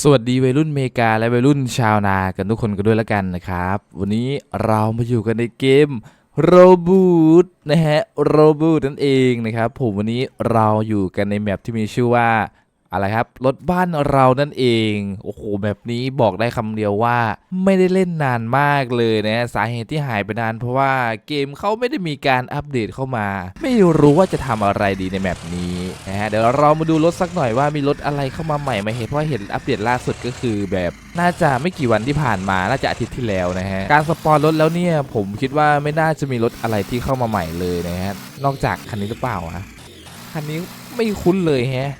สวัสดีวัยรุ่นเมกาและวัยรุ่นชาวนากันทุกคนกันด้วยแล้วกันนะครับ วันนี้เรามาอยู่กันในเกมโรบูตนะฮะโรบูตนั่นเองนะครับ ผมวันนี้เราอยู่กันในแมปที่มีชื่อว่า อะไรครับรถบ้านเรานั่นเอง โอ้โหแบบนี้บอกได้คำเดียวว่าไม่ได้เล่นนานมากเลยนะ สาเหตุที่หายไปนานเพราะว่าเกมเขาไม่ได้มีการอัปเดตเข้ามา ไม่รู้ว่าจะทำอะไรดีในแมปนี้นะฮะเดี๋ยวเรามาดูรถสักหน่อยว่ามีรถอะไรเข้ามาใหม่ไหมาเห็นเพราะเห็นอัปเดตล่าสุดก็คือแบบน่าจะไม่กี่วันที่ผ่านมาน่าจะอาทิตย์ที่แล้วนะฮะการสปอนรถแล้วเนี่ยผมคิดว่าไม่น่าจะมีรถอะไรที่เข้ามาใหม่เลยนะฮะนอกจากคันนี้หรือเปล่าอะคันนี้ไม่คุ้นเลยฮะ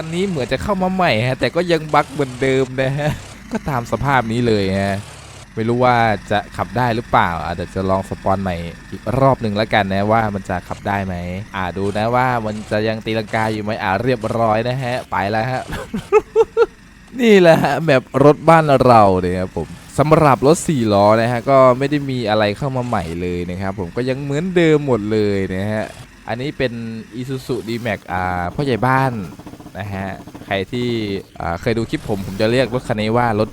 คันนี้เหมือนจะเข้ามาใหม่ฮะ แต่ก็ยังบั๊กเหมือนเดิมนะฮะ ก็ตามสภาพนี้เลยฮะ ไม่รู้ว่าจะขับได้หรือเปล่าอาจจะจะลองสปอนใหม่อีกรอบหนึ่งแล้วกันนะว่ามันจะขับได้ไหม อ่าดูนะว่ามันจะยังตีลังกาอยู่ไหมอ่าเรียบร้อยนะฮะ ไปแล้วฮะ นี่แหละฮะแบบรถบ้านเราเนี่ยครับผมสำหรับรถ4ล้อนะฮะก็ไม่ได้มีอะไรเข้ามาใหม่เลยนะครับผมก็ยังเหมือนเดิมหมดเลยนะฮะอันนี้เป็น Isuzu D-Max อ่าพ่อใหญ่บ้าน นะฮะใครที่เคยดูคลิปผมผมจะเรียกรถคันนี้ว่ารถ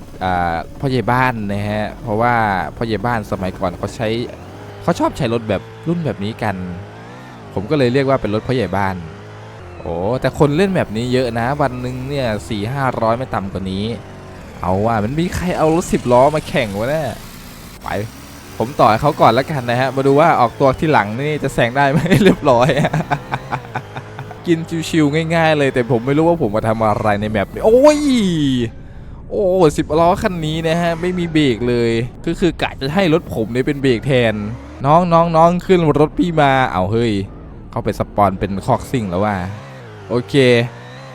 พ่อใหญ่บ้านนะฮะเพราะว่าพ่อใหญ่บ้านสมัยก่อนเขาใช้เขาชอบใช้รถแบบรุ่นแบบนี้กัน ผมก็เลยเรียกว่าเป็นรถพ่อใหญ่บ้านโอ้แต่คนเล่นแบบนี้เยอะนะวันหนึ่งเนี่ยสี่ห้าร้อยไม่ต่ำกว่านี้ เอาว่ามันมีใครเอารถสิบล้อมาแข่งวะเนี่ยไป ผมต่อให้เขาก่อนแล้วกันนะฮะมาดูว่าออกตัวที่หลังนี่จะแซงได้ไหมเรียบร้อย กินชิวๆง่าย ๆ เลยแต่ผมไม่รู้ว่าผมมาทำอะไรในแมปนี้โอ้ยโอ้สิบล้อคันนี้นะฮะไม่มีเบรกเลยก็คือกะจะให้รถผมเนี่ยเป็นเบรกแทน น้องน้องน้องขึ้นรถพี่มาเอาเฮ้ยเข้าไปสปอนเป็นคอกซิ่งแล้วว่าโอเค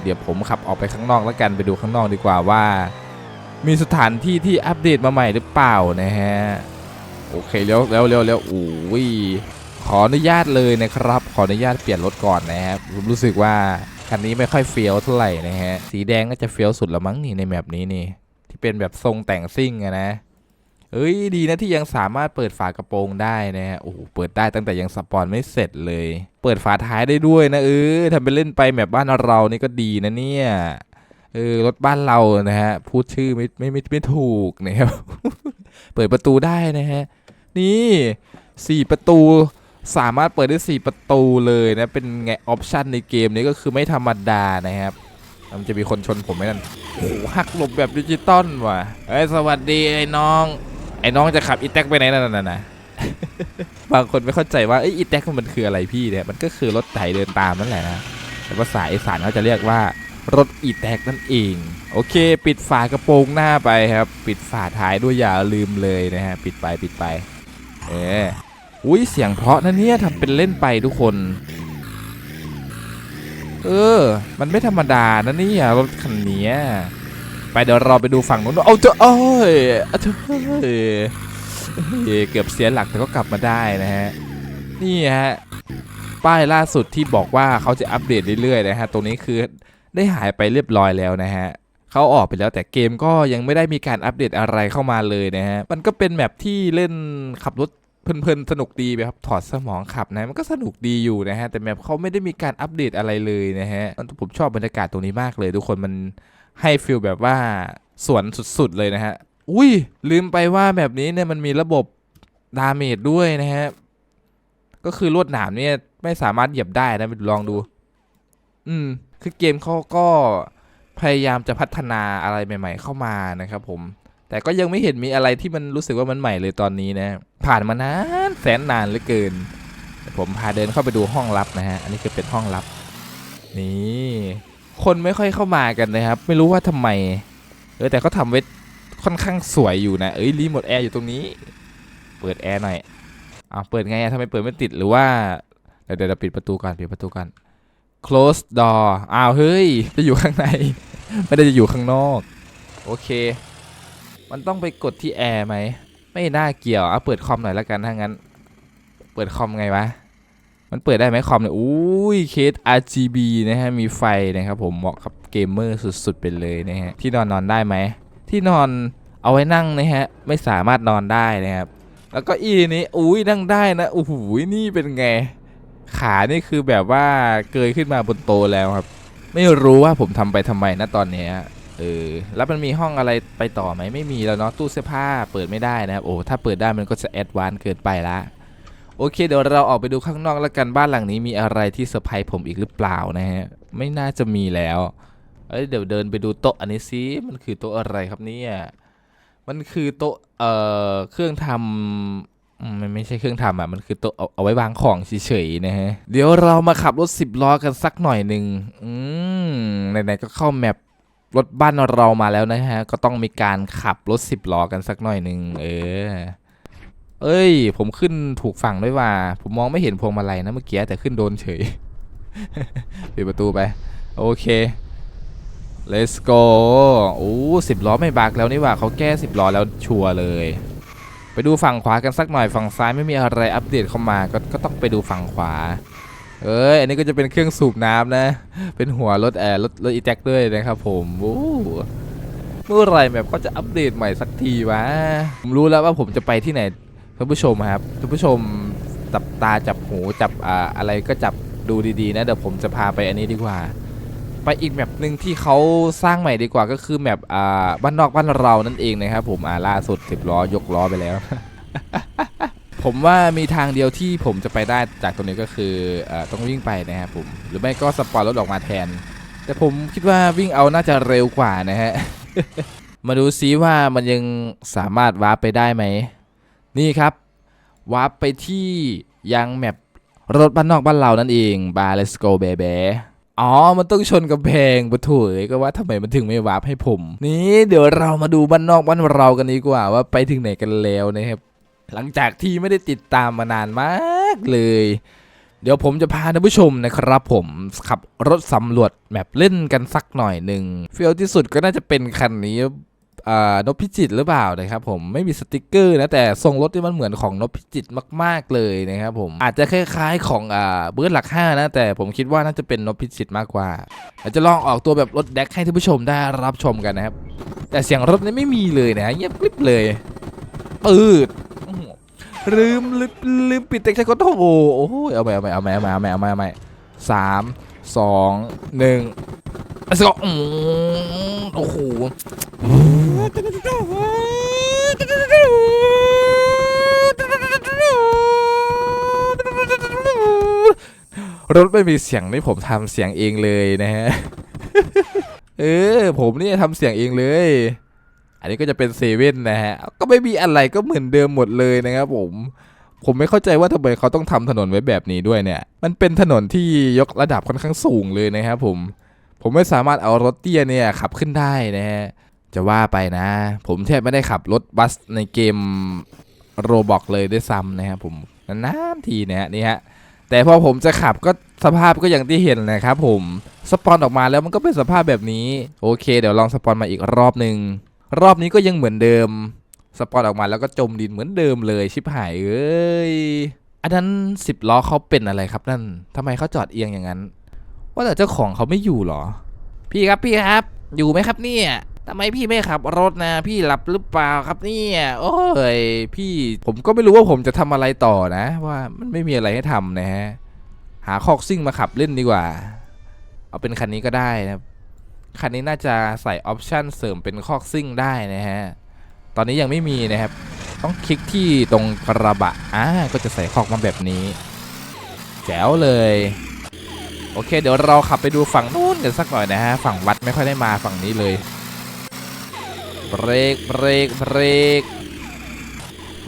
เดี๋ยวผมขับออกไปข้างนอกแล้วกันไปดูข้างนอกดีกว่าว่า มีสถานที่ที่อัปเดตมาใหม่หรือเปล่านะฮะโอเคเร็วเร็วเร็วเร็วโอ้ย ขออนุญาตเลยนะครับ ขออนุญาตเปลี่ยนรถก่อนนะครับผมรู้สึกว่าคันนี้ไม่ค่อยเฟี้ยวเท่าไหร่นะฮะ สีแดงก็จะเฟี้ยวสุดละมั้งนี่ในแมปนี้นี่ ที่เป็นแบบทรงแต่งซิ่งอะนะ เอ้ยดีนะที่ยังสามารถเปิดฝากระโปรงได้นะฮะ โอ้โห เปิดได้ตั้งแต่ยังสปอนไม่เสร็จเลย เปิดฝาท้ายได้ด้วยนะเออทำเป็นเล่นไปแมปบ้านเรานี่ก็ดีนะเนี่ย เออรถบ้านเรานะฮะ พูดชื่อไม่ไม่ไม่ไม่ถูกนะครับ เปิดประตูได้นะฮะ นี่สี่ประตู สามารถเปิดได้สี่ประตูเลยนะ เป็นไงออปชันในเกมนี้ก็คือไม่ธรรมดานะครับ มันจะมีคนชนผมไหมนั่นโอ้หักหลบแบบดิจิตอลว่ะเอ้ยสวัสดีไอ้น้อง ไอ้น้องจะขับอีแท็กไปไหนนั่นน่ะนะบางคนไม่เข้าใจว่าไอ้อีแท็กมันคืออะไรพี่เนี่ย มันก็คือรถไถเดินตามนั่นแหละนะ แต่ภาษาอีสานเขาจะเรียกว่ารถอีแท็กนั่นเอง โอเค ปิดฝากระโปรงหน้าไปครับ ปิดฝาท้ายด้วยอย่าลืมเลยนะฮะ ปิดไปปิดไป เออ อุ้ยเสียงเพราะนะเนี่ยทำเป็นเล่นไปทุกคน เออ มันไม่ธรรมดานะเนี่ยรถคันนี้ไปเดี๋ยวเราไปดูฝั่งนู้นเอาเจ้าเอ้ยเอาเจ้าเอ้ยเอ้ยเกือบเสียหลักแต่ก็กลับมาได้นะฮะ นี่ฮะ ป้ายล่าสุดที่บอกว่าเขาจะอัปเดตเรื่อยๆนะฮะ ตรงนี้คือได้หายไปเรียบร้อยแล้วนะฮะเขาออกไปแล้วแต่เกมก็ยังไม่ได้มีการอัปเดตอะไรเข้ามาเลยนะฮะ มันก็เป็นแมปที่เล่นขับรถ เพลินๆสนุกดีไปครับถอดสมองขับนะมันก็สนุกดีอยู่นะฮะแต่แมปเขาไม่ได้มีการอัปเดตอะไรเลยนะฮะผมชอบบรรยากาศตรงนี้มากเลย ทุกคนมันให้ฟีลแบบว่าสวนสุดๆเลยนะฮะอุ้ยลืมไปว่าแบบนี้เนี่ยมันมีระบบดาเมจด้วยนะฮะก็คือลวดหนามเนี่ยไม่สามารถเหยียบได้นะไปลองดู อืม คือเกมเขาก็พยายามจะพัฒนาอะไรใหม่ ๆ เข้ามานะครับผม แต่ก็ยังไม่เห็นมีอะไรที่มันรู้สึกว่ามันใหม่เลยตอนนี้นะ ผ่านมานานแสนนานเหลือเกิน ผมพาเดินเข้าไปดูห้องลับนะฮะ อันนี้คือเป็นห้องลับ นี่ คนไม่ค่อยเข้ามากันนะครับ ไม่รู้ว่าทำไม เออแต่เขาทำไว้ค่อนข้างสวยอยู่นะ เอ้ยรีโมทแอร์อยู่ตรงนี้ เปิดแอร์หน่อยอ้าวเปิดไงอะทำไมเปิดไม่ติดหรือว่า เดี๋ยวเดี๋ยวปิดประตูก่อนปิดประตูก่อน close door อ้าวเฮ้ย จะอยู่ข้างใน ไม่ได้จะอยู่ข้างนอก โอเค มันต้องไปกดที่แอร์ไหม ไม่น่าเกี่ยวเอาเปิดคอมหน่อยแล้วกันถ้างั้น เปิดคอมไงวะ มันเปิดได้ไหมคอมเนี่ยอุ้ยเคส RGB นะฮะ มีไฟนะครับผม เหมาะกับเกมเมอร์สุดๆไปเลยนะฮะ ที่นอนนอนได้ไหม ที่นอนเอาไว้นั่งนะฮะ ไม่สามารถนอนได้นะครับ แล้วก็อีนี้ อุ้ยนั่งได้นะโอ้โหนี่เป็นไง ขานี่คือแบบว่าเกยขึ้นมาบนโตแล้วครับ ไม่รู้ว่าผมทำไปทำไมนะตอนนี้ เออแล้วมันมีห้องอะไรไปต่อไหมไม่มีแล้วเนาะตู้เสื้อผ้าเปิดไม่ได้นะครับโอ้ถ้าเปิดได้มันก็จะแอดวานเกินไปละโอเคเดี๋ยวเราออกไปดูข้างนอกแล้วกันบ้านหลังนี้มีอะไรที่เซอร์ไพรส์ผมอีกหรือเปล่านะฮะไม่น่าจะมีแล้วเอ้ยเดี๋ยวเดินไปดูโต๊ะอันนี้ซิมันคือโต๊ะอะไรครับเนี่ยมันคือโต๊ะเอ่อเครื่องทำมันไม่ใช่เครื่องทำอะ มันคือโต๊ะเอาเอาไว้วางของเฉยๆนะฮะ เดี๋ยวเรามาขับรถสิบล้อกันสักหน่อยหนึ่งอืมไหนๆก็เข้าแมป รถบ้านเรามาแล้วนะฮะ ก็ต้องมีการขับรถสิบล้อกันสักหน่อยหนึ่งเออ เอ้ย ผมขึ้นถูกฝั่งด้วยว่า ผมมองไม่เห็นพวงมาลัยนะเมื่อกี้แต่ขึ้นโดนเฉยปิดประตูไป โอเค let's go โอ้สิบล้อไม่บักแล้วนี่ว่าเขาแก้สิบล้อแล้วชัวร์เลย ไปดูฝั่งขวากันสักหน่อยฝั่งซ้ายไม่มีอะไรอัปเดตเข้ามาก็ก็ต้องไปดูฝั่งขวา เอ้ยอันนี้ก็จะเป็นเครื่องสูบน้ำนะ เป็นหัวรถแอร์รถรถอีแจ็คด้วยนะครับผมโอ้เมื่อไรแบบก็จะอัปเดตใหม่สักทีวะผมรู้แล้วว่าผมจะไปที่ไหนท่านผู้ชมครับท่านผู้ชมจับตาจับหูจับอ่าอะไรก็จับดูดีๆนะเดี๋ยวผมจะพาไปอันนี้ดีกว่า ไปอีกแมปหนึ่งที่เขาสร้างใหม่ดีกว่าก็คือแมปอ่าบ้านนอกบ้านเรานั่นเองนะครับผมอ่าล่าสุดสิบล้อยกล้อไปแล้ว ผมว่ามีทางเดียวที่ผมจะไปได้จากตรงนี้ก็คืออต้องวิ่งไปนะครับผมหรือไม่ก็สปอนรถออกมาแทน แต่ผมคิดว่าวิ่งเอาน่าจะเร็วกว่านะฮะมาดูซิว่ามันยังสามารถวาร์ปไปได้ไหม นี่ครับวาร์ปไปที่ยังแมปรถบ้านนอกบ้านเรานั่นเองบาร์เลสโกเบเบอ๋อ มันต้องชนกำแพงปะถุยก็ว่าทำไมมันถึงไม่วาร์ปให้ผม นี่เดี๋ยวเรามาดูบ้านนอกบ้านเรากันดีกว่าว่าไปถึงไหนกันแล้วนะครับ หลังจากที่ไม่ได้ติดตามมานานมากเลย เดี๋ยวผมจะพาท่านผู้ชมนะครับผมขับรถสำรวจแมปเล่นกันสักหน่อยหนึ่งเฟี้ยวที่สุดก็น่าจะเป็นคันนี้นพพิจิตรหรือเปล่านะครับผมไม่มีสติกเกอร์นะแต่ทรงรถที่มันเหมือนของนพพิจิตรมาก ๆเลยนะครับผมอาจจะคล้ายๆของอ่าเบิร์ดหลักห้านะแต่ผมคิดว่าน่าจะเป็นนพพิจิตรมากกว่าเดี๋ยวจะลองออกตัวแบบรถแดกให้ท่านผู้ชมได้รับชมกันนะครับ แต่เสียงรถนี่ไม่มีเลยนะเงียบกริบเลยปืด ลืมลืมลืมปิดเต็กชักโตโอ้โอ้ยเอาไปเอาไปเอาไปเอาไปเอาไปเอาไปเอาไปสามสองหนึ่งแล้วก็อโอ้โหรถไม่มีเสียงนี่ผมทำเสียงเองเลยนะฮะ เออ ผมนี่ทำเสียงเองเลย อันนี้ก็จะเป็นเซเว่นนะฮะ ก็ไม่มีอะไรก็เหมือนเดิมหมดเลยนะครับผมผมไม่เข้าใจว่าทำไมเขาต้องทำถนนไว้แบบนี้ด้วยเนี่ย มันเป็นถนนที่ยกระดับค่อนข้างสูงเลยนะครับผม ผมไม่สามารถเอารถเตี้ยเนี่ยขับขึ้นได้นะฮะ จะว่าไปนะ ผมแทบไม่ได้ขับรถบัสในเกมโรบอกเลยด้วยซ้ำนะครับผมนานๆทีนะฮะนี่ฮะ แต่พอผมจะขับก็สภาพก็อย่างที่เห็นนะครับผม สปอนออกมาแล้วมันก็เป็นสภาพแบบนี้ โอเค เดี๋ยวลองสปอนมาอีกรอบหนึ่ง รอบนี้ก็ยังเหมือนเดิม สปอนออกมาแล้วก็จมดินเหมือนเดิมเลยชิบหายเอ้ย อันนั้นสิบล้อเขาเป็นอะไรครับนั่นทำไมเขาจอดเอียงอย่างนั้น ว่าแต่เจ้าของเขาไม่อยู่หรอ พี่ครับพี่ครับ อยู่ไหมครับเนี่ยทำไมพี่ไม่ขับรถนะ พี่หลับหรือเปล่าครับเนี่ยโอ้ยพี่ผมก็ไม่รู้ว่าผมจะทำอะไรต่อนะ ว่ามันไม่มีอะไรให้ทำนะฮะหาคอกซิ่งมาขับเล่นดีกว่า เอาเป็นคันนี้ก็ได้นะ คันนี้น่าจะใส่ออปชันเสริมเป็นคอกซิ่งได้นะฮะ ตอนนี้ยังไม่มีนะครับ ต้องคลิกที่ตรงกระบะ อ่า ก็จะใส่คอกมาแบบนี้ แจ๋วเลย โอเค เดี๋ยวเราขับไปดูฝั่งนู้นกันสักหน่อยนะฮะ ฝั่งวัดไม่ค่อยได้มาฝั่งนี้เลย เบรก เบรก เบรก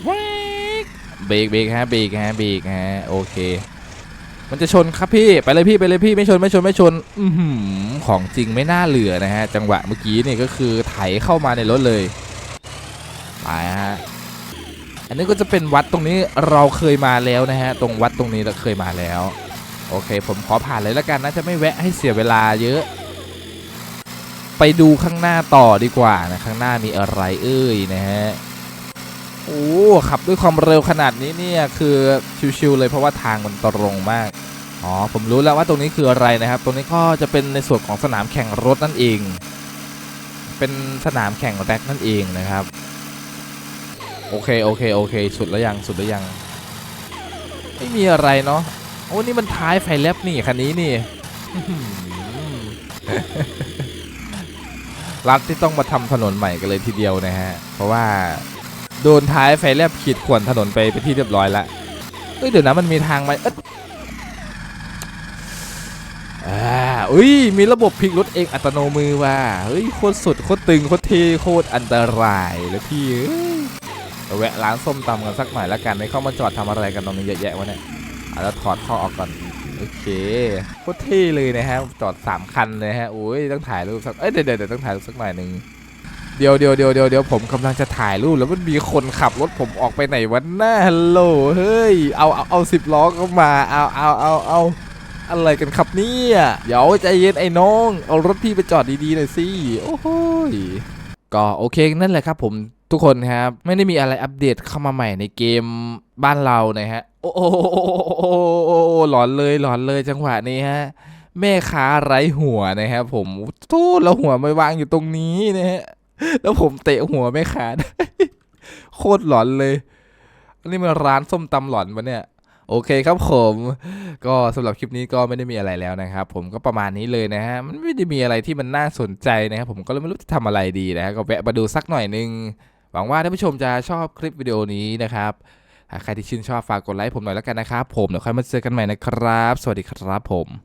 เบรก เบรกเบรกฮะ เบรกฮะ เบรกฮะ โอเค มันจะชนครับพี่ไปเลยพี่ไปเลยพี่ไม่ชนไม่ชนไม่ชนอืของจริงไม่น่าเหลือนะฮะจังหวะเมื่อกี้นี่ก็คือไถเข้ามาในรถเลยไปฮะอันนี้ก็จะเป็นวัดตรงนี้เราเคยมาแล้วนะฮะตรงวัดตรงนี้เราเคยมาแล้ว โอเค ผมขอผ่านเลยแล้วกันนะจะไม่แวะให้เสียเวลาเยอะ ไปดูข้างหน้าต่อดีกว่านะข้างหน้ามีอะไรเอ้ยนะฮะ โอ้ขับด้วยความเร็วขนาดนี้เนี่ยคือชิวๆเลยเพราะว่าทางมันตรงมากอ๋อผมรู้แล้วว่าตรงนี้คืออะไรนะครับ ตรงนี้ก็จะเป็นในส่วนของสนามแข่งรถนั่นเอง เป็นสนามแข่งแร็กนั่นเองนะครับโอเคโอเคโอเค สุดแล้วยังสุดแล้วยัง ไม่มีอะไรเนาะโอ้นี่มันท้ายไฟแลบนี่คันนี้นี่รัฐที่ต้องมาทำถนนใหม่กันเลยทีเดียวนะฮะ เพราะว่า โดนท้ายไฟแลบขีดข่วนถนนไปไปที่เรียบร้อยละเอ้ยเดี๋ยวนะมันมีทางมาเอ๊ะอ่าอุ้ยมีระบบพลิกรถเองอัตโนมือว่ะเฮ้ยโคตรสุดโคตรตึงโคตรเท่โคตรอันตรายเลยพี่เอ้ยเราแวะร้านส้มตำกันสักหน่อยละกันไม่เข้ามาจอดทำอะไรกันตรงนี้เยอะแยะวะเนี่ยเอาแล้วถอดท่อออกก่อนโอเคโคตรเท่เลยนะฮะจอดสามคันเลยฮะโอ้ยต้องถ่ายรูปสักเอ้ยเดี๋ยวเดี๋ยวต้องถ่ายรูปสักหน่อยหนึ่ง เดี๋ยวเดี๋ยวเดี๋ยวเดี๋ยวเดี๋ยวผมกำลังจะถ่ายรูปแล้วมันมีคนขับรถผมออกไปไหนวันหน้าฮัลโหลเฮ้ยเอาเอาเอาสิบล้อเข้ามาเอาเอาเอาเอาอะไรกันครับเนี่ยเดี๋ยวใจเย็นไอ้น้อง เอารถพี่ไปจอดดีๆหน่อยสิโอ้โหก็โอเคนั่นแหละครับผมทุกคนครับ ไม่ได้มีอะไรอัปเดตเข้ามาใหม่ในเกมบ้านเรานะฮะ โอ้โหหลอนเลยหลอนเลยจังหวะนี้ฮะแม่ค้าไร้หัวนะครับผมทูดแล้วหัวไม่วางอยู่ตรงนี้นะฮะ แล้วผมเตะหัวแม่ค้าด โคตรหลอนเลย อันนี้มันร้านส้มตำหลอนปะเนี่ย โอเคครับผม ก็สำหรับคลิปนี้ก็ไม่ได้มีอะไรแล้วนะครับ ผมก็ประมาณนี้เลยนะฮะ มันไม่ได้มีอะไรที่มันน่าสนใจนะครับ ผมก็เลยไม่รู้จะทำอะไรดีนะฮะ ก็แวะมาดูสักหน่อยนึง หวังว่าท่านผู้ชมจะชอบคลิปวิดีโอนี้นะครับใครที่ชื่นชอบฝากกดไลค์ผมหน่อยแล้วกันนะครับ ผมเดี๋ยวค่อยมาเจอกันใหม่นะครับ สวัสดีครับผม